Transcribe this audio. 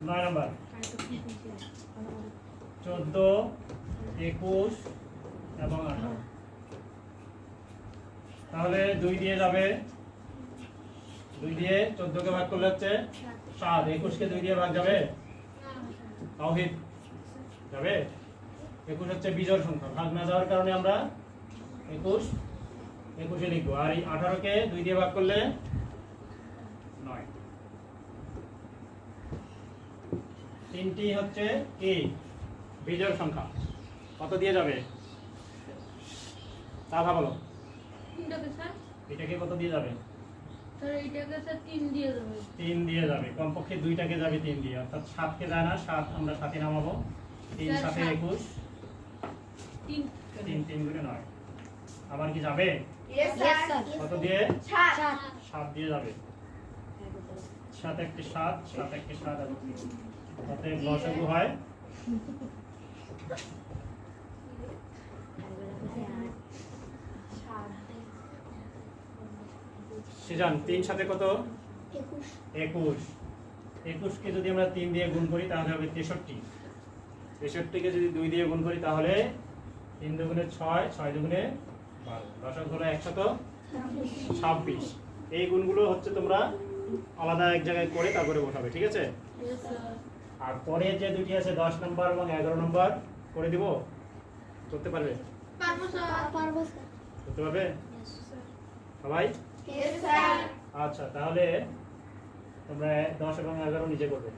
নয় নম্বর। চোদ্দ, একুশ এবং তাহলে দুই দিয়ে যাবে। দুই দিয়ে চোদ্দকে ভাগ করলে হচ্ছে সাত। একুশকে দুই দিয়ে ভাগ যাবে? তাওহিদ যাবে? একুশ হচ্ছে বিজোড় সংখ্যা। ভাগ না যাওয়ার কারণে আমরা একুশ, একুশে লিখব। আর এই আঠারোকে দুই দিয়ে ভাগ করলে নয় তিনটি হচ্ছে কি? বিজোড় সংখ্যা। কত দিয়ে যাবে? তা ভাবলো তিনটাকে এটাকে কত দিয়ে যাবে? তিন দিয়ে দেবে। তিন দিয়ে যাবে। কমপক্ষে দুইটাকে যাবে তিন দিয়ে। অর্থাৎ সাতকে যায় না সাত আমরা সাথে নামাবো। তিন সাথে একুশ। তিন তিন তিন করে নয়। আবার কি যাবে? কত দিয়ে? সাত। সাত দিয়ে যাবে। সাত একটি সাত সাত একটি সাত এবং অতএব লসাগু হয়। সিজান তিন সাথে কত। একুশ। একুশকে যদি আমরা তিন দিয়ে গুণ করি তাহলে হবে তেষট্টি। তেষট্টিকে যদি দুই দিয়ে গুণ করি তাহলে তিন দুগুণে ছয় ছয় দুগুণে বারো। দশক হলো একশত ছাব্বিশ। এই গুণগুলো হচ্ছে তোমরা আলাদা এক জায়গায় করে তারপরে বসাবে ঠিক আছে? আর পরে যে দুটি আছে দশ নম্বর এবং এগারো নম্বর করে দিব। করতে পারবে? পারব স্যার পারব, sir. করতে পারবে? সবাই? আচ্ছা তাহলে তোমরা দশ এবং এগারো নিজে করবে।